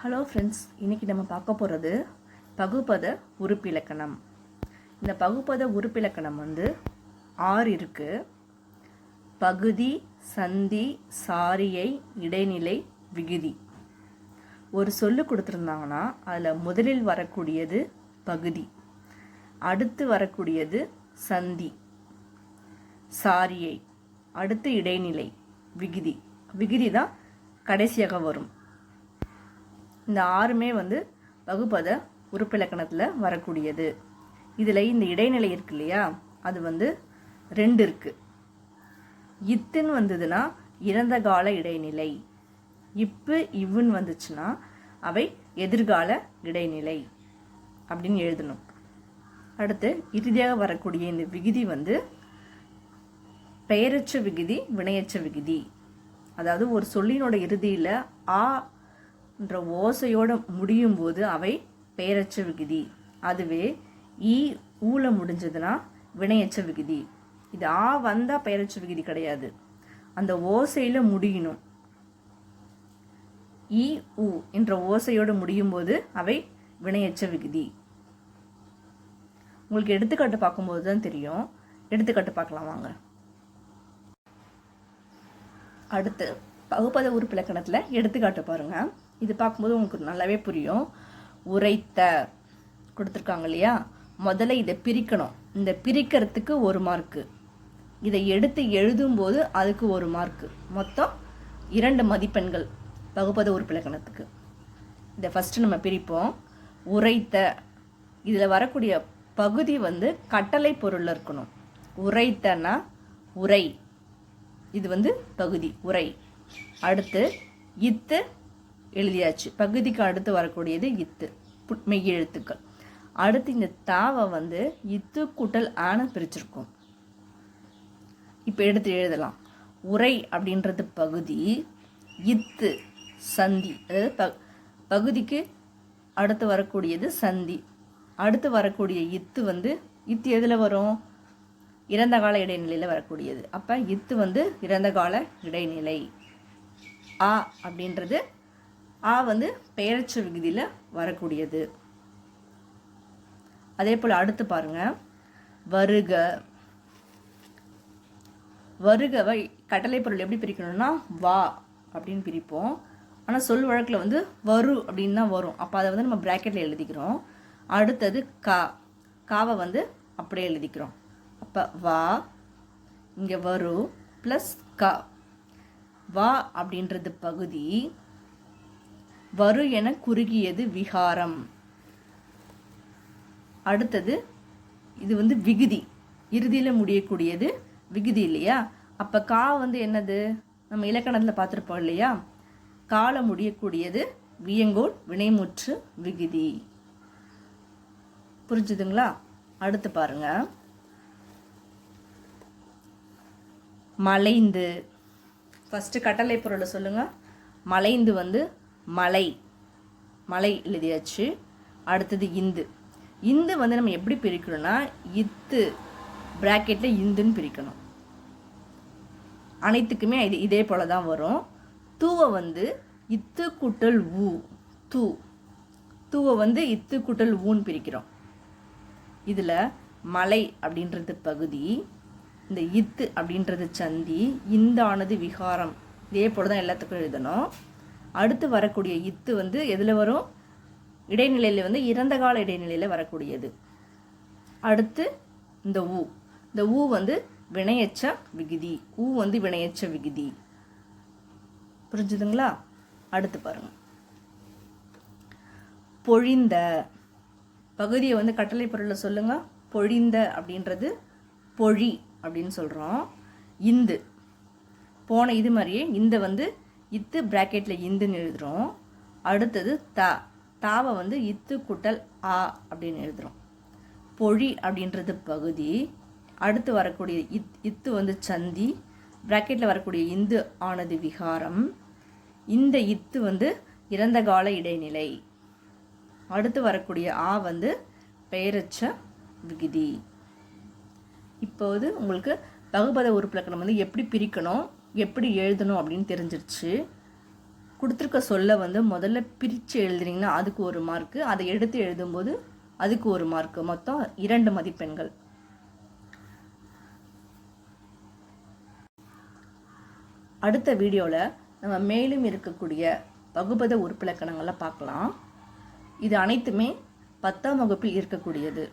Hello friends இன்றைக்கி நம்ம பார்க்க போகிறது பகுப்பத உறுப்பிலக்கணம் இந்த பகுப்பத உறுப்பிலக்கணம் வந்து ஆறு இருக்குது பகுதி சந்தி சாரியை இடைநிலை விகுதி. ஒரு சொல்லு கொடுத்துருந்தாங்கன்னா அதில் முதலில் வரக்கூடியது பகுதி. அடுத்து வரக்கூடியது சந்தி. சாரியை அடுத்து இடைநிலை விகுதி. விகுதி தான் கடைசியாக வரும். இந்த ஆறுமே வந்து வகுப்பத உறுப்பிலக்கணத்தில் வரக்கூடியது. இதில் இந்த இடைநிலை இருக்கு இல்லையா? அது வந்து ரெண்டு இருக்குது இத்துன்னு வந்ததுன்னா இறந்த கால இடைநிலை. இப்பு இவ்வுன்னு வந்துச்சுன்னா அவை எதிர்கால இடைநிலை அப்படின்னு எழுதணும். அடுத்து இறுதியாக வரக்கூடிய இந்த விகுதி வந்து பெயரச்ச விகுதி வினையச்ச விகுதி. அதாவது ஒரு சொல்லினோட இறுதியில் ஆ என்ற ஓசையோடு முடியும் போது அவை பெயரச்ச விகுதி அதுவே ஈ ஊல முடிஞ்சதுன்னா வினையச்ச விகுதி இது ஆ வந்தால் பெயரச்ச விகுதி கிடையாது. அந்த ஓசையில் முடியணும். ஈ உ என்ற ஓசையோடு முடியும் போது அவை வினையச்ச விகுதி உங்களுக்கு எடுத்துக்காட்டு பார்க்கும்போது தான் தெரியும். எடுத்துக்காட்டு பார்க்கலாம் வாங்க. அடுத்து பகுப்பத உறுப்பிலக்கணத்தில் எடுத்துக்காட்டு பாருங்கள் இது பார்க்கும்போது உங்களுக்கு நல்லாவே புரியும். உரைத்த கொடுத்துருக்காங்க இல்லையா? முதல்ல இதை பிரிக்கணும். இந்த பிரிக்கிறதுக்கு ஒரு மார்க்கு இதை எடுத்து எழுதும்போது அதுக்கு ஒரு மார்க்கு மொத்தம் இரண்டு மதிப்பெண்கள் பகுப்பத உறுப்பிலக்கணத்துக்கு இதை ஃபஸ்ட்டு நம்ம பிரிப்போம். உரைத்த இதில் வரக்கூடிய பகுதி வந்து கட்டளை பொருளில் இருக்கணும். உரைத்தனா உரை. இது வந்து பகுதி உரை. அடுத்து இத்து எழுதியாச்சு. பகுதிக்கு அடுத்து வரக்கூடியது இத்து. புட்- மெய் எழுத்துக்கள். அடுத்து இந்த தாவை வந்து இத்து கூட்டல் ஆன பிரிச்சிருக்கோம். இப்போ எடுத்து எழுதலாம். உரை அப்படின்றது பகுதி இத்து சந்தி. அதாவது ப பகுதிக்கு அடுத்து வரக்கூடியது சந்தி. அடுத்து வரக்கூடிய இத்து வந்து இத்து எதில் வரும்? இறந்த கால இடைநிலையில் வரக்கூடியது. அப்போ இத்து வந்து இறந்த கால இடைநிலை. ஆ அப்படின்றது ஆ வந்து பெயரச்ச விகுதியில் வரக்கூடியது. அதே போல் அடுத்து பாருங்க. வருக. வருகவை கட்டளை பொருள் எப்படி பிரிக்கணும்னா வா அப்படின்னு பிரிப்போம். ஆனால் சொல் வழக்கில் வந்து வரு அப்படின்னு தான் வரும். அப்போ அதை வந்து நம்ம ப்ராக்கெட்டில் எழுதிக்கிறோம். அடுத்தது கா. காவை வந்து அப்படியே எழுதிக்கிறோம். அப்போ வா இங்கே வரு ப்ளஸ் கா. வா அப்படின்றது பகுதி. வரு என குறுகியது விகாரம். அடுத்தது இது வந்து விகுதி. இறுதியில் முடியக்கூடியது விகுதி இல்லையா? அப்போ கா வந்து என்னது? நம்ம இலக்கணத்தில் பார்த்துருப்போம் இல்லையா? கால முடியக்கூடியது வியங்கோல் வினைமுற்று விகுதி. புரிஞ்சுதுங்களா? அடுத்து பாருங்க. மலைந்து. ஃபஸ்ட்டு கட்டளை பொருளை சொல்லுங்க. மலைந்து வந்து மலை. மலை எழுதியாச்சு. அடுத்தது இந்து. இந்து வந்து நம்ம எப்படி பிரிக்கணும்னா இத்து ப்ராக்கெட்டில் இந்துன்னு பிரிக்கணும். அனைத்துக்குமே இது இதே போல தான் வரும். தூவை வந்து இத்து குட்டல் ஊ. தூ. தூவை வந்து இத்து குட்டல் ஊன்னு பிரிக்கிறோம். இதில் மலை அப்படின்றது பகுதி இந்த இத்து அப்படின்றது சந்தி இந்தானது விகாரம். இதே போல தான் எல்லாத்துக்கும் எழுதணும். அடுத்து வரக்கூடிய இத்து வந்து எதில் வரும்? இடைநிலையில் வந்து இறந்த கால இடைநிலையில் வரக்கூடியது. அடுத்து இந்த ஊ இந்த ஊ வந்து வினையச்ச விகுதி. ஊ வந்து வினையச்ச விகுதி. புரிஞ்சுதுங்களா? அடுத்து பாருங்க. பொழிந்த. பகுதியை வந்து கட்டளை பொருளில் சொல்லுங்க. பொழிந்த அப்படின்றது பொழி அப்படின்னு சொல்கிறோம் இந்து. போன இது மாதிரியே இந்த வந்து இத்து ப்ராக்கெட்டில் இந்துன்னு எழுதுகிறோம் அடுத்தது தா. தாவை வந்து இத்து குட்டல் ஆ அப்படின்னு எழுதுகிறோம் பொழி அப்படின்றது பகுதி. அடுத்து வரக்கூடிய இத் இத்து வந்து சந்தி. ப்ராக்கெட்டில் வரக்கூடிய இந்து ஆனது விகாரம். இந்த இத்து வந்து இறந்த கால இடைநிலை. அடுத்து வரக்கூடிய ஆ வந்து பெயரச்ச விகுதி. இப்போது உங்களுக்கு பகுபத உறுப்பிலக்கணம் வந்து எப்படி பிரிக்கணும்? எப்படி எழுதணும் அப்படின்னு தெரிஞ்சிருச்சு. கொடுத்துருக்க சொல்ல வந்து முதல்ல பிரித்து எழுதுனீங்கன்னா அதுக்கு ஒரு மார்க்கு அதை எடுத்து எழுதும்போது அதுக்கு ஒரு மார்க்கு மொத்தம் இரண்டு மதிப்பெண்கள். அடுத்த வீடியோவில் நம்ம மேலும் இருக்கக்கூடிய வகுபத உறுப்பிலக்கணங்களை பார்க்கலாம். இது அனைத்துமே பத்தாம் வகுப்பில் இருக்கக்கூடியது.